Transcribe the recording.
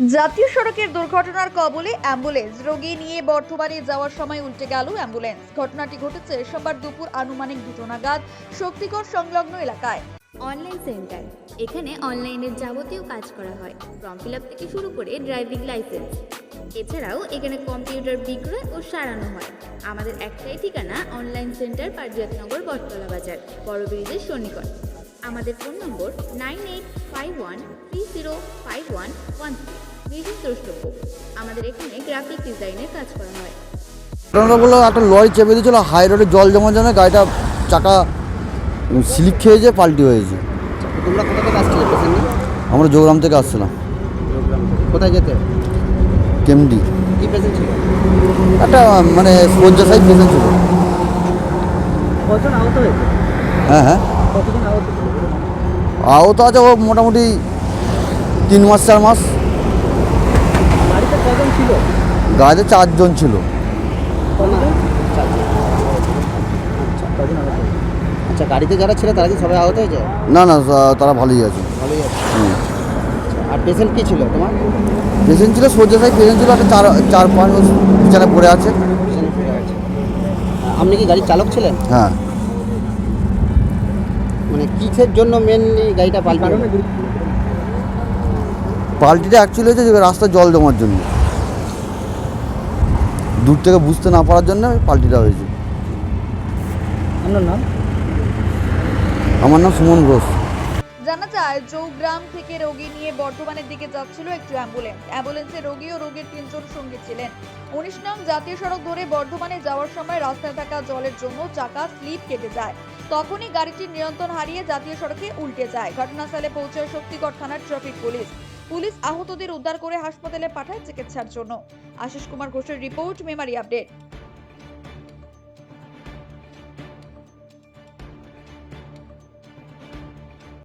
জাতীয় সড়কের দুর্ঘটনার কবলে অ্যাম্বুলেন্স। রোগী নিয়ে বর্ধমানে যাওয়ার সময় উল্টে গেল অ্যাম্বুলেন্স। ঘটনাটি ঘটেছে সোমবার দুপুর আনুমানিক দুটো নাগাদ শক্তিগড় সংলগ্ন এলাকায়। অনলাইন সেন্টার, এখানে অনলাইনের যাবতীয় কাজ করা হয়, ফর্ম ফিল আপ থেকে শুরু করে ড্রাইভিং লাইসেন্স। এছাড়াও এখানে কম্পিউটার বিক্রয় ও সারানো হয়। আমাদের একটাই ঠিকানা, অনলাইন সেন্টার পারিজাতনগর বটতলা বাজার বড় ব্রিজের সন্নিকট। আমাদের phone number nine eight five one three zero five one one three. বিশেষ দ্রষ্টব্য। আমাদের এখানে গ্রাফিক ডিজাইনের কাজ করা হয়। ঘটনাটা একটা লরি চেপে দিয়েছিল হাই রোডে জল জমার জন্য গাড়িটা চাকা স্লিপ খেয়েছে পাল্টি হয়েছে। তোমরা কোথা থেকে আসছিলে আমরা যোগরাম থেকে আসছিলাম। কোথায় যেতে? কেমডি। কি পেশেন্ট ছিল? একটা মানে শয্যাশায়ী পেশেন্ট ছিল। কজন আহত হয়েছে? হ্যাঁ হ্যাঁ। কতজন আহত আহত আছে ও মোটামুটি তিন মাস চার মাস গাড়িতে কজন ছিল গাড়িতে চারজন ছিল। আচ্ছা গাড়িতে যারা ছিল তারা কি সবাই আহত হয়েছে? না না তারা ভালোই আছে। ভালোই আছে। আর পেশেন্ট কি ছিল তোমার? পেশেন্ট ছিল শয্যাশায়ী পেশেন্ট ছিল একটা চার চার পাঁচ মাস বিছানায় পড়ে আছে। আপনি কি গাড়ির চালক ছিলেন? হ্যাঁ। মানে কিসের জন্য মেনলি গাড়িটা পাল্টে পাল্টিটা অ্যাকচুয়ালি হয়েছে রাস্তা জল জমার জন্য। দূর থেকে বুঝতে না পারার জন্য পাল্টিটা হয়েছে। আপনার নাম? আমার নাম সুমন ঘোষ। জানা যায় চৌগ্রাম থেকে রোগী নিয়ে বর্ধমানের দিকে যাচ্ছিল একটি অ্যাম্বুলেন্স। অ্যাম্বুলেন্সে রোগী ও রোগীর তিনজন সঙ্গী ছিলেন। উনিশ নং জাতীয় সড়ক ধরে বর্ধমানে যাওয়ার সময় রাস্তায় থাকা জলের জন্য চাকা স্লিপ কেটে যায়। তখনই গাড়িটির নিয়ন্ত্রণ হারিয়ে জাতীয় সড়কে উল্টে যায়। ঘটনাস্থলে পৌঁছায় শক্তিগড় থানার ট্রাফিক পুলিশ। পুলিশ আহতদের উদ্ধার করে হাসপাতালে পাঠায় চিকিৎসার জন্য। আশিস কুমার ঘোষের রিপোর্ট মেমারি আপডেট।